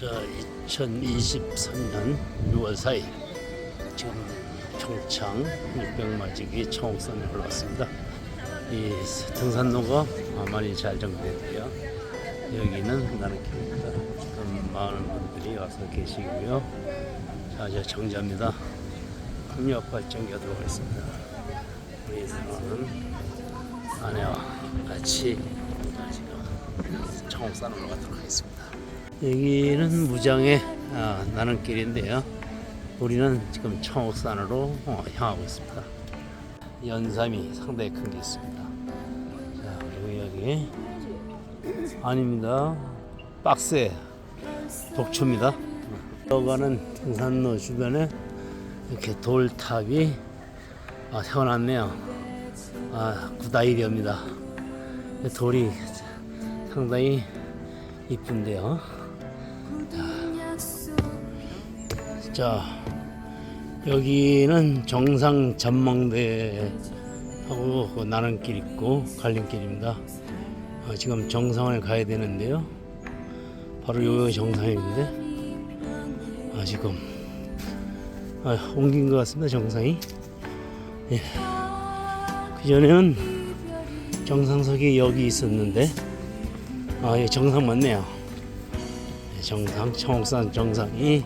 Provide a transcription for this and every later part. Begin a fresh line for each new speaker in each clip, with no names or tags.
자, 2023년 6월 4일 지금 평창 육백마지기 청옥산에 올라왔습니다. 이 등산로가 많이 잘 정비됐고요. 여기는 나는길입니다. 지금 많은 분들이 와서 계시고요. 자, 이제 정자입니다. 풍력 발전기가 들어가 있습니다. 우리 사람은 아내와 같이 지금 청옥산으로 가도록 하겠습니다. 여기는 무장의 아, 나는길인데요. 우리는 지금 청옥산으로 어, 향하고 있습니다. 연삼이 상당히 큰 게 있습니다. 자, 그리고 여기 아닙니다. 박스에 독초입니다. 들어가는 등산로 주변에 이렇게 돌탑이 아, 세워놨네요. 아, 구다일이옵니다. 돌이 상당히 이쁜데요. 자, 자, 여기는 정상 전망대하고 그 나는길 있고 갈림길입니다. 어, 지금 정상을 가야 되는데요. 바로 여기 정상인데 아, 지금 아, 옮긴 것 같습니다. 정상이. 예. 그 전에는 정상석이 여기 있었는데 아, 예, 정상 맞네요. 예, 정상 청옥산 정상이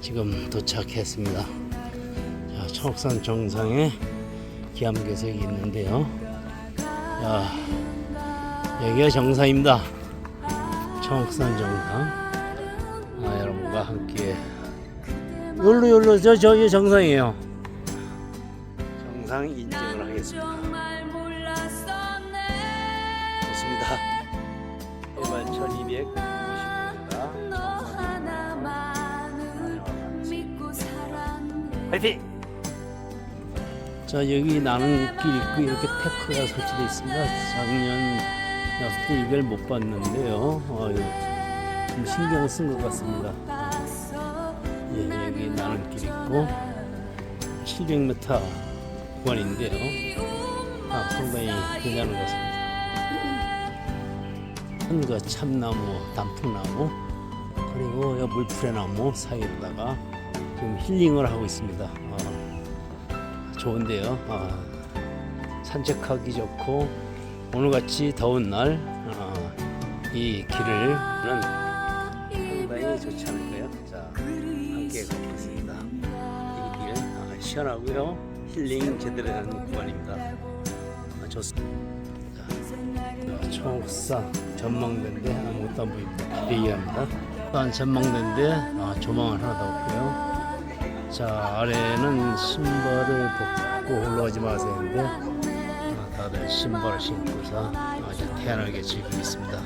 지금 도착했습니다. 자, 청옥산 정상에 기암괴석이 있는데요. 야, 여기가 정상입니다. 청옥산 정상. 아, 여러분과 함께 여기로 여기로 저 저기 정상이에요. 정상 인증을 하겠습니다. 1290m. 파이팅! 자 여기 나는 길 있고 이렇게 테크가 설치되어 있습니다. 작년 였을 때 이걸 못 봤는데요. 어, 좀 신경 쓴 것 같습니다. 예, 여기 나는 길 있고 700m 구간인데요. 아, 상당히 괜찮은 것 같습니다. 큰거 참나무, 단풍나무, 그리고 이 물풀의 사이에다가 지금 힐링을 하고 있습니다. 아, 좋은데요. 아, 산책하기 좋고 오늘같이 더운 날이 길을 상당히 좋지 않을까요? 자, 함께 가보겠습니다. 이길 아, 시원하고요. 힐링 제대로 되는 구간입니다. 아, 좋습니다. 자, 청옥산 전망대인데 아무것도 안 보입니다. 기대기합니다. 일단 전망대인데 아, 조망을 하나 더 없고요. 자 아래는 신발을 벗고 올라가지 마세요 아, 다들 신발을 신고서 아주 태연하게 즐기고 있습니다.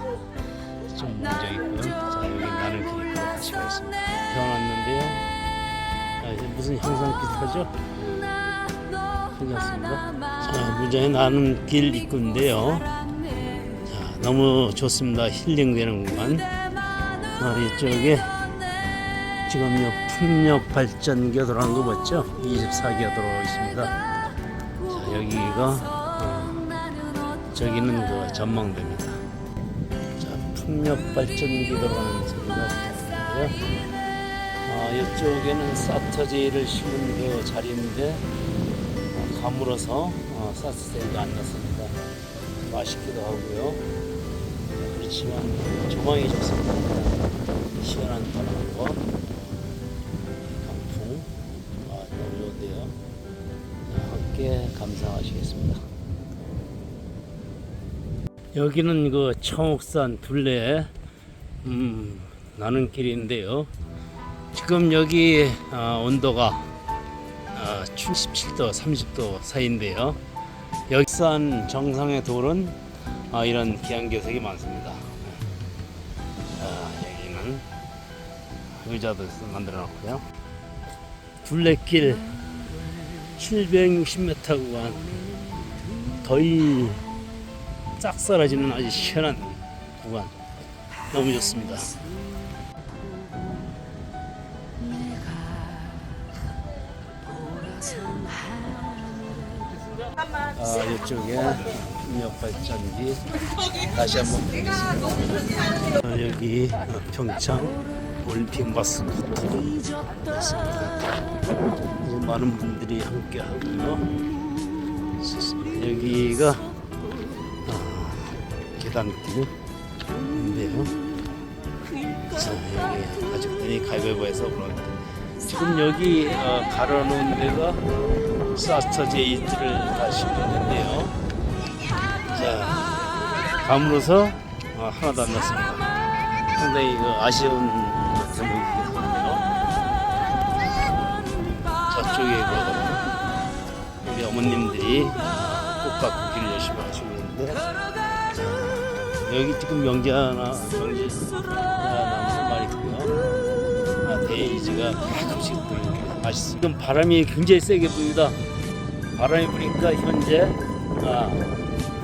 좀 문제 있고요. 자 여기 나는 길이 있고 같이 가 있습니다. 태어났는데요. 자 이제 무슨 형상 비슷하죠? 자 무장에 나는 길 입구인데요. 자 너무 좋습니다. 힐링되는 공간. 아, 이쪽에 지금 요 풍력 발전기가 들어간 거 맞죠? 24기가 들어가 있습니다. 자 여기가 어, 저기는 그 전망대입니다. 자 풍력 발전기 들어가는 소리가 들리고요. 아, 이쪽에는 사터지를 심은 그 자리인데 어, 가물어서 어, 사스테이가 안 났습니다. 맛있기도 하고요. 그렇지만 조망이 좋습니다. 시원한 바람과 함께 감상하시겠습니다. 여기는 그 청옥산 둘레 음, 나는 길인데요. 지금 여기 아, 온도가 아, 17도, 30도 사이인데요. 역산 정상의 돌은 아, 이런 기안교색이 많습니다. 자, 여기는 의자도 만들어 놨고요. 둘레길 760m 구간 더위 싹 사라지는 아주 시원한 구간 너무 좋습니다. 아, 이쪽에 풍력 발전기 다시 한번 보겠습니다. 아, 여기 평창 올림픽 마스코트도 있습니다. 많은 분들이 함께 하고요. 여기가 아, 계단길인데요. 자, 여기 가족들이 가위바위보해서 그런 지금 여기 어, 가려놓은 데가 사스터 제이트를 가시면 되는데요. 자, 감으로서 어, 하나도 안 났습니다. 상당히 그 아쉬운 쪽에 그 우리 어머님들이 꽃 가꾸기를 열심히 하시고 있는데 자, 여기 지금 명기 하나 명기 나무 많이 있고요. 아, 데이지가 가끔씩 보이는데 맛있어요. 지금 바람이 굉장히 세게 부니다. 바람이 부니까 현재 아,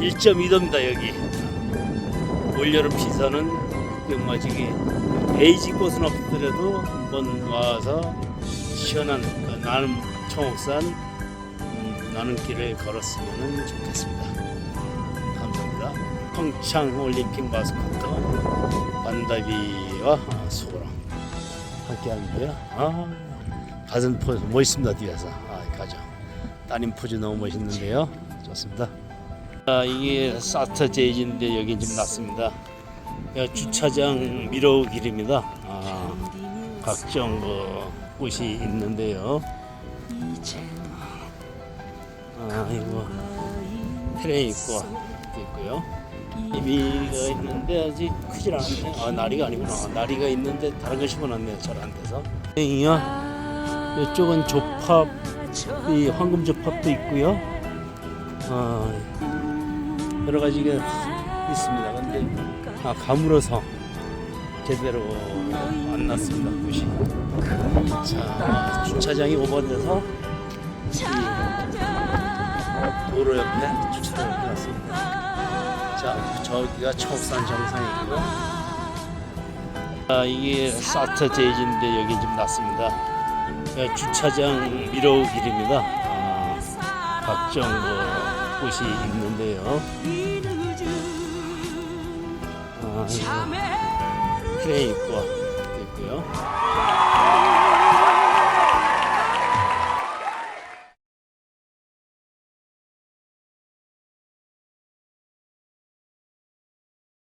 1.2도입니다 여기. 올여름 시선은 경마지기 베이지 꽃은 없더라도 한번 와서 시원한 그 나는 청옥산 음, 나는 길을 걸었으면 좋겠습니다. 감사합니다. 평창 올림픽 마스코트 반다비와 소랑 함께 하는데요. 아, 가슴 포즈 멋있습니다 뒤에서. 아, 가죠. 따님 포즈 너무 멋있는데요. 좋습니다. 아, 이게 사터 제이지인데 여기 지금 났습니다. 여기 주차장 미로우 길입니다. 아, 각종 그 곳이 있는데요. 아, 이거 트레인 있고 또 있고요. 이미가 있는데 아직 크질 않네. 아, 나리가 아니구나. 나리가 있는데 다른 거 심어놨네요. 잘 안 돼서. 이야, 이쪽은 조팝, 이 황금 조팝도 있고요. 아, 여러 가지가 있습니다. 근데 아, 가물어서 제대로 안 났습니다. 곳이. 자, 주차장이 오버돼서 이 도로 옆에 주차장을 해놨습니다. 자, 저기가 청산 정상이고요. 아, 이게 사터 제이지인데 여기 지금 났습니다. 여기 주차장 미로우 길입니다. 아, 그 곳이 있는데요. 아, 트레인 있고 또 있고요.